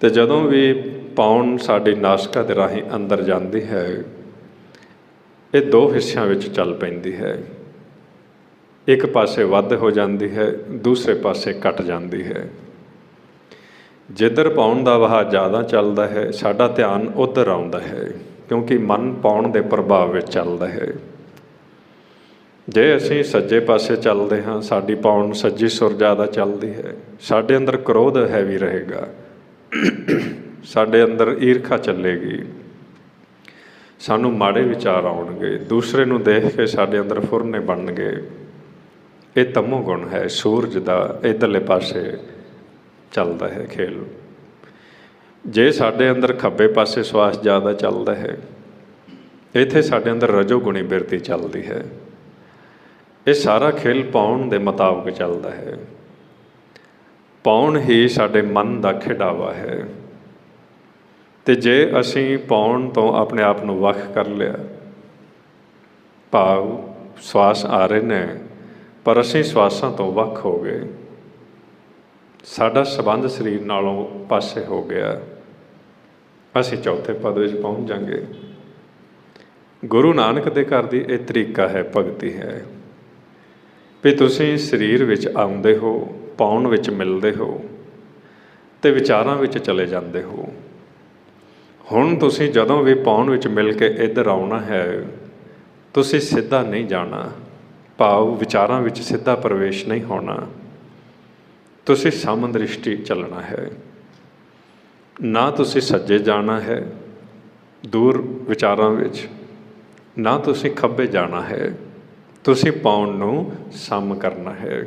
ਤੇ ਜਦੋਂ ਵੀ ਪਾਉਣ ਸਾਡੀ ਨਾਸਿਕਾ ਦੇ ਰਾਹੀਂ ਅੰਦਰ ਜਾਂਦੀ ਹੈ, ਇਹ ਦੋ ਹਿੱਸਿਆਂ ਵਿੱਚ ਚੱਲ ਪੈਂਦੀ ਹੈ। ਇੱਕ ਪਾਸੇ ਵੱਧ ਹੋ ਜਾਂਦੀ ਹੈ, ਦੂਸਰੇ ਪਾਸੇ ਘਟ ਜਾਂਦੀ ਹੈ। ਜਿੱਧਰ ਪਾਉਣ ਦਾ ਵਹਾਅ ਜ਼ਿਆਦਾ ਚੱਲਦਾ ਹੈ, ਸਾਡਾ ਧਿਆਨ ਉਧਰ ਆਉਂਦਾ ਹੈ, ਕਿਉਂਕਿ ਮਨ ਪਾਉਣ ਦੇ ਪ੍ਰਭਾਵ ਵਿੱਚ ਚੱਲਦਾ ਹੈ। ਜੇ ਅਸੀਂ ਸੱਜੇ ਪਾਸੇ ਚੱਲਦੇ ਹਾਂ, ਸਾਡੀ ਪਾਉਣ ਸੱਜੀ ਸੁਰ ਜ਼ਿਆਦਾ ਚੱਲਦੀ ਹੈ। ਸਾਡੇ ਅੰਦਰ ਕ੍ਰੋਧ ਹੈ ਵੀ ਰਹੇਗਾ। ਸਾਡੇ ਅੰਦਰ ਈਰਖਾ ਚੱਲੇਗੀ। ਸਾਨੂੰ ਮਾੜੇ ਵਿਚਾਰ ਆਉਣਗੇ। ਦੂਸਰੇ ਨੂੰ ਦੇਖ ਕੇ ਸਾਡੇ ਅੰਦਰ ਫੁਰਨੇ ਬਣਨਗੇ। ਇਹ ਤਮੋ ਗੁਣ ਹੈ। ਸੂਰਜ ਦਾ ਇਧਰਲੇ ਪਾਸੇ ਚੱਲਦਾ ਹੈ ਖੇਲ। ਜੇ ਸਾਡੇ ਅੰਦਰ ਖੱਬੇ ਪਾਸੇ ਸਵਾਸ ਜ਼ਿਆਦਾ ਚੱਲਦਾ ਹੈ, ਇੱਥੇ ਸਾਡੇ ਅੰਦਰ ਰਜੋ ਗੁਣੀ ਬਿਰਤੀ ਚੱਲਦੀ ਹੈ। ਇਹ ਸਾਰਾ ਖੇਲ ਪਾਉਣ ਦੇ ਮੁਤਾਬਕ ਚੱਲਦਾ ਹੈ। ਪਾਉਣ ਹੀ ਸਾਡੇ ਮਨ ਦਾ ਖਿਡਾਵਾ ਹੈ। ਤੇ ਜੇ ਅਸੀਂ ਪਾਉਣ ਤੋਂ ਆਪਣੇ ਆਪ ਨੂੰ ਵੱਖ ਕਰ ਲਿਆ, ਭਾਵ ਸਵਾਸ ਆ ਰਹੇ ਨੇ, ਪਰ ਅਸੀਂ ਸਵਾਸਾਂ ਤੋਂ ਵੱਖ ਹੋ ਗਏ। ਸਾਡਾ ਸਬੰਧ ਸਰੀਰ ਨਾਲੋਂ ਪਾਸੇ ਹੋ ਗਿਆ। ਅਸੀਂ ਚੌਥੇ ਪਦ ਵਿੱਚ ਪਹੁੰਚ ਜਾਾਂਗੇ। ਗੁਰੂ ਨਾਨਕ ਦੇ ਘਰ ਦੀ ਇਹ ਤਰੀਕਾ ਹੈ, ਭਗਤੀ ਹੈ। ਵੀ ਤੁਸੀਂ ਸਰੀਰ ਵਿੱਚ ਆਉਂਦੇ ਹੋ ਪਾਉਣ ਵਿੱਚ ਮਿਲਦੇ ਹੋ ਤੇ ਵਿਚਾਰਾਂ ਵਿੱਚ ਚਲੇ ਜਾਂਦੇ ਹੋ। ਹੁਣ ਤੁਸੀਂ ਜਦੋਂ ਵੀ ਪਾਉਣ ਵਿੱਚ ਮਿਲ ਕੇ ਇੱਧਰ ਆਉਣਾ ਹੈ, ਤੁਸੀਂ ਸਿੱਧਾ ਨਹੀਂ ਜਾਣਾ। ਭਾਵ ਵਿਚਾਰਾਂ ਵਿੱਚ ਸਿੱਧਾ ਪ੍ਰਵੇਸ਼ ਨਹੀਂ ਹੋਣਾ। ਤੁਸੀਂ ਸਮਦ੍ਰਿਸ਼ਟੀ ਚੱਲਣਾ ਹੈ। ਨਾ ਤੁਸੀਂ ਸੱਜੇ ਜਾਣਾ ਹੈ ਦੂਰ ਵਿਚਾਰਾਂ ਵਿੱਚ, ਨਾ ਤੁਸੀਂ ਖੱਬੇ ਜਾਣਾ ਹੈ। ਤੁਸੀਂ ਪਾਉਣ ਨੂੰ ਸਮ ਕਰਨਾ ਹੈ।